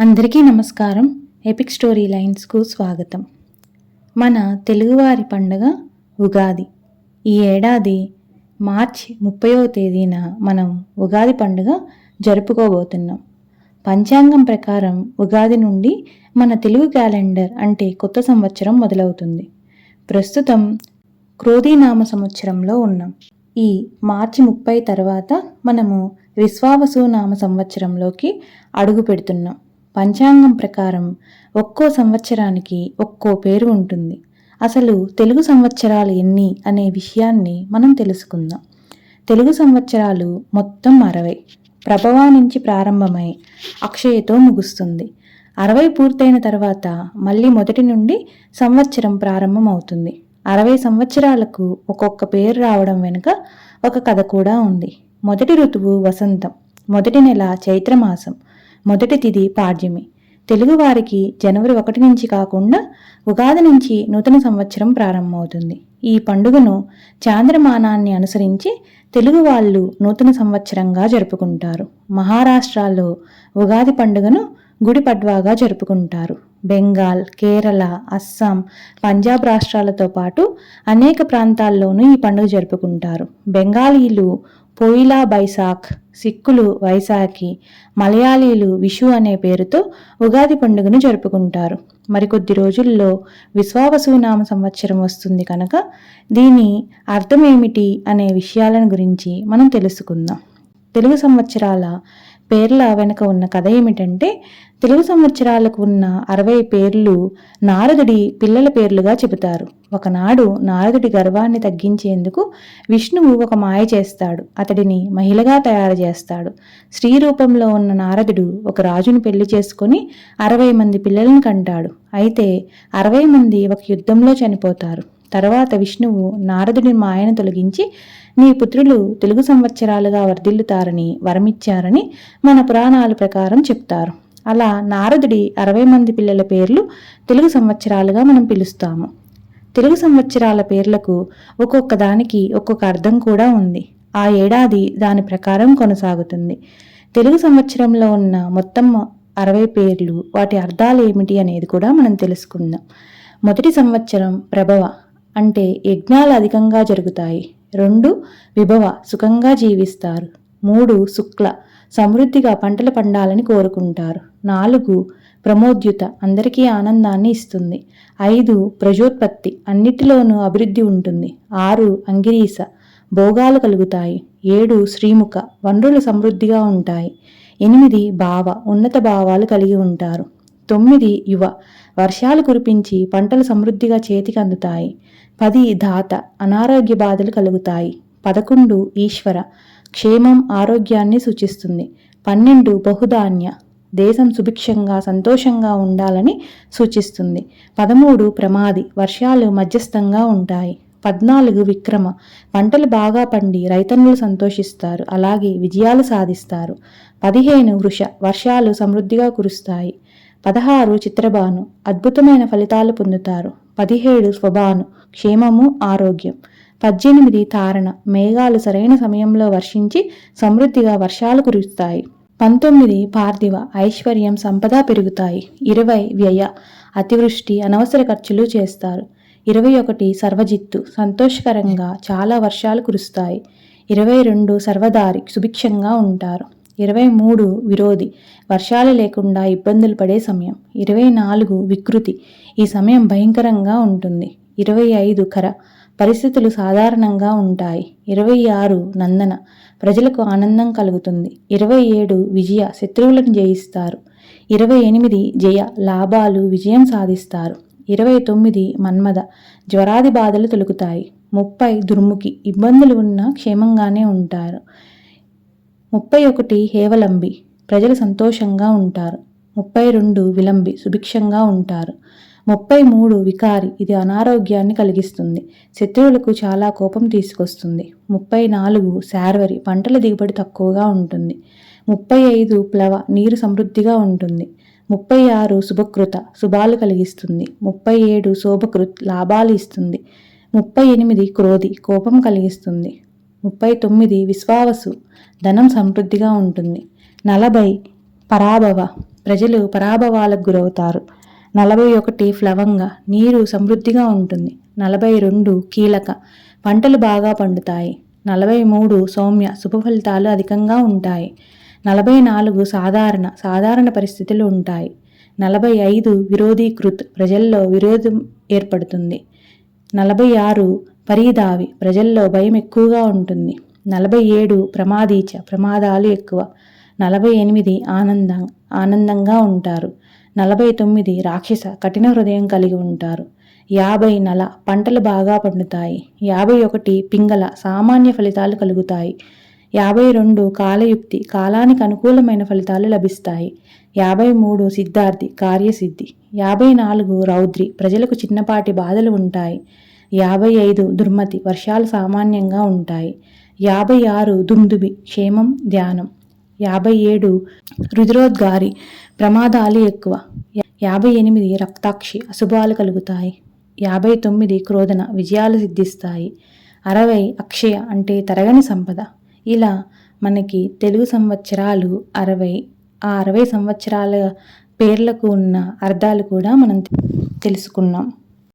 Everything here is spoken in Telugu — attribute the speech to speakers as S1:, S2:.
S1: అందరికీ నమస్కారం. ఎపిక్ స్టోరీ లైన్స్కు స్వాగతం. మన తెలుగువారి పండుగ ఉగాది. ఈ ఏడాది మార్చి ముప్పైవ తేదీన మనం ఉగాది పండుగ జరుపుకోబోతున్నాం. పంచాంగం ప్రకారం ఉగాది నుండి మన తెలుగు క్యాలెండర్ అంటే కొత్త సంవత్సరం మొదలవుతుంది. ప్రస్తుతం క్రోధీనామ సంవత్సరంలో ఉన్నాం. ఈ మార్చి ముప్పై తర్వాత మనము విశ్వావసు నామ సంవత్సరంలోకి అడుగు పెడుతున్నాం. పంచాంగం ప్రకారం ఒక్కో సంవత్సరానికి ఒక్కో పేరు ఉంటుంది. అసలు తెలుగు సంవత్సరాలు ఎన్ని అనే విషయాన్ని మనం తెలుసుకుందాం. తెలుగు సంవత్సరాలు మొత్తం అరవై. ప్రభవా నుంచి ప్రారంభమై అక్షయతో ముగుస్తుంది. అరవై పూర్తయిన తర్వాత మళ్ళీ మొదటి నుండి సంవత్సరం ప్రారంభమవుతుంది. అరవై సంవత్సరాలకు ఒక్కొక్క పేరు రావడం వెనుక ఒక కథ కూడా ఉంది. మొదటి ఋతువు వసంతం. మొదటి నెల చైత్రమాసం. మొదటి తిథి పాడ్యమి. తెలుగువారికి జనవరి ఒకటి నుంచి కాకుండా ఉగాది నుంచి నూతన సంవత్సరం ప్రారంభమవుతుంది. ఈ పండుగను చాంద్రమానాన్ని అనుసరించి తెలుగు వాళ్ళు నూతన సంవత్సరంగా జరుపుకుంటారు. మహారాష్ట్రలో ఉగాది పండుగను గుడి పడ్వాగా జరుపుకుంటారు. బెంగాల్ కేరళ అస్సాం పంజాబ్ రాష్ట్రాలతో పాటు అనేక ప్రాంతాల్లోనూ ఈ పండుగ జరుపుకుంటారు. బెంగాలీలు పోయిలా బైసాఖ్ సిక్కులు వైశాఖి మలయాళీలు విషు అనే పేరుతో ఉగాది పండుగను జరుపుకుంటారు. మరికొద్ది రోజుల్లో విశ్వావసునామ సంవత్సరం వస్తుంది కనుక దీని అర్థం ఏమిటి అనే విషయాలను గురించి మనం తెలుసుకుందాం. తెలుగు సంవత్సరాల పేర్ల వెనుక ఉన్న కథ ఏమిటంటే తెలుగు సంవత్సరాలకు ఉన్న అరవై పేర్లు నారదుడి పిల్లల పేర్లుగా చెబుతారు. ఒకనాడు నారదుడి గర్వాన్ని తగ్గించేందుకు విష్ణువు ఒక మాయ చేస్తాడు. అతడిని మహిళగా తయారు చేస్తాడు. స్త్రీ రూపంలో ఉన్న నారదుడు ఒక రాజును పెళ్ళి చేసుకుని అరవై మంది పిల్లలను కంటాడు. అయితే అరవై మంది ఒక యుద్ధంలో చనిపోతారు. తర్వాత విష్ణువు నారదుడి మాయను తొలగించి నీ పుత్రులు తెలుగు సంవత్సరాలుగా వర్ధిల్లుతారని వరమిచ్చారని మన పురాణాల ప్రకారం చెప్తారు. అలా నారదుడి అరవై మంది పిల్లల పేర్లు తెలుగు సంవత్సరాలుగా మనం పిలుస్తాము. తెలుగు సంవత్సరాల పేర్లకు ఒక్కొక్క దానికి ఒక్కొక్క అర్థం కూడా ఉంది. ఆ ఏడాది దాని ప్రకారం కొనసాగుతుంది. తెలుగు సంవత్సరంలో ఉన్న మొత్తం అరవై పేర్లు వాటి అర్థాలు ఏమిటి అనేది కూడా మనం తెలుసుకుందాం. మొదటి సంవత్సరం ప్రభవ అంటే యజ్ఞాలు అధికంగా జరుగుతాయి. రెండు విభవ సుఖంగా జీవిస్తారు. మూడు శుక్ల సమృద్ధిగా పంటలు పండాలని కోరుకుంటారు. నాలుగు ప్రమోద్యుత అందరికీ ఆనందాన్ని ఇస్తుంది. ఐదు ప్రజోత్పత్తి అన్నిటిలోనూ అభివృద్ధి ఉంటుంది. ఆరు అంగిరీస భోగాలు కలుగుతాయి. ఏడు శ్రీముఖ వనరులు సమృద్ధిగా ఉంటాయి. ఎనిమిది భావ ఉన్నత భావాలు కలిగి ఉంటారు. తొమ్మిది యువ వర్షాలు కురిపించి పంటలు సమృద్ధిగా చేతికి అందుతాయి. పది దాత అనారోగ్య బాధలు కలుగుతాయి. పదకొండు ఈశ్వర క్షేమం ఆరోగ్యాన్ని సూచిస్తుంది. పన్నెండు బహుధాన్య దేశం సుభిక్షంగా సంతోషంగా ఉండాలని సూచిస్తుంది. పదమూడు ప్రమాది వర్షాలు మధ్యస్థంగా ఉంటాయి. పద్నాలుగు విక్రమ పంటలు బాగా పండి రైతన్నులు సంతోషిస్తారు. అలాగే విజయాలు సాధిస్తారు. పదిహేను వృష వర్షాలు సమృద్ధిగా కురుస్తాయి. పదహారు చిత్రబాను అద్భుతమైన ఫలితాలు పొందుతారు. పదిహేడు స్వభాను క్షేమము ఆరోగ్యం. పద్దెనిమిది తారణ మేఘాలు సరైన సమయంలో వర్షించి సమృద్ధిగా వర్షాలు కురుస్తాయి. పంతొమ్మిది పార్థివ ఐశ్వర్యం సంపద పెరుగుతాయి. ఇరవై వ్యయ అతివృష్టి అనవసర ఖర్చులు చేస్తారు. ఇరవై ఒకటి సర్వజిత్తు సంతోషకరంగా చాలా వర్షాలు కురుస్తాయి. ఇరవై రెండు సర్వదారి సుభిక్షంగా ఉంటారు. ఇరవై మూడు విరోధి. వర్షాలు లేకుండా ఇబ్బందులు పడే సమయం. ఇరవై నాలుగు వికృతి. ఈ సమయం భయంకరంగా ఉంటుంది. ఇరవై ఐదు కర. పరిస్థితులు సాధారణంగా ఉంటాయి. ఇరవై ఆరు నందన. ప్రజలకు ఆనందం కలుగుతుంది. ఇరవై ఏడు విజయ. శత్రువులను జయిస్తారు. ఇరవై ఎనిమిది జయ. లాభాలు విజయం సాధిస్తారు. ఇరవై తొమ్మిది మన్మద. జ్వరాది బాధలు తొలుగుతాయి ముప్పై దుర్ముఖి. ఇబ్బందులు ఉన్నా క్షేమంగానే ఉంటారు. ముప్పై ఒకటి హేవలంబి. ప్రజలు సంతోషంగా ఉంటారు. ముప్పై రెండు విలంబి సుభిక్షంగా ఉంటారు. ముప్పై మూడు వికారి ఇది అనారోగ్యాన్ని కలిగిస్తుంది. శత్రువులకు చాలా కోపం తీసుకొస్తుంది. ముప్పై నాలుగు శార్వరి పంటల దిగుబడి తక్కువగా ఉంటుంది. ముప్పై ఐదు ప్లవ నీరు సమృద్ధిగా ఉంటుంది. ముప్పై ఆరు శుభకృత శుభాలు కలిగిస్తుంది. ముప్పై ఏడు శోభకృత్ లాభాలు ఇస్తుంది. ముప్పై ఎనిమిది క్రోధి కోపం కలిగిస్తుంది. ముప్పై తొమ్మిది విశ్వావసు ధనం సమృద్ధిగా ఉంటుంది. నలభై పరాభవ ప్రజలు పరాభవాలకు గురవుతారు. నలభై ఒకటి ఫ్లవంగ నీరు సమృద్ధిగా ఉంటుంది. నలభై రెండు కీలక పంటలు బాగా పండుతాయి. నలభై మూడు సౌమ్య శుభ ఫలితాలు అధికంగా ఉంటాయి. నలభై నాలుగు సాధారణ సాధారణ పరిస్థితులు ఉంటాయి. నలభై ఐదు విరోధీకృత్ ప్రజల్లో విరోధం ఏర్పడుతుంది. నలభై ఆరు పరీదావి ప్రజల్లో భయం ఎక్కువగా ఉంటుంది. నలభై ఏడు ప్రమాదీచ ప్రమాదాలు ఎక్కువ. నలభై ఎనిమిది ఆనందం ఆనందంగా ఉంటారు. నలభై తొమ్మిది రాక్షస కఠిన హృదయం కలిగి ఉంటారు. యాభై నల పంటలు బాగా పండుతాయి. యాభై ఒకటి పింగళ సామాన్య ఫలితాలు కలుగుతాయి. యాభై రెండు కాలయుక్తి కాలానికి అనుకూలమైన ఫలితాలు లభిస్తాయి. యాభై మూడు సిద్ధార్థి కార్యసిద్ధి. యాభై నాలుగు రౌద్రి ప్రజలకు చిన్నపాటి బాధలు ఉంటాయి. యాభై ఐదు దుర్మతి వర్షాలు సామాన్యంగా ఉంటాయి. యాభై ఆరు దుమ్దుబి క్షేమం ధ్యానం. యాభై ఏడు రుద్రోద్గారి ప్రమాదాలు ఎక్కువ. యాభై ఎనిమిది రక్తాక్షి అశుభాలు కలుగుతాయి. యాభై తొమ్మిది క్రోధన విజయాలు సిద్ధిస్తాయి. అరవై అక్షయ అంటే తరగని సంపద. ఇలా మనకి తెలుగు సంవత్సరాలు అరవై ఆ అరవై సంవత్సరాల పేర్లకు ఉన్న అర్థాలు కూడా మనం తెలుసుకున్నాం.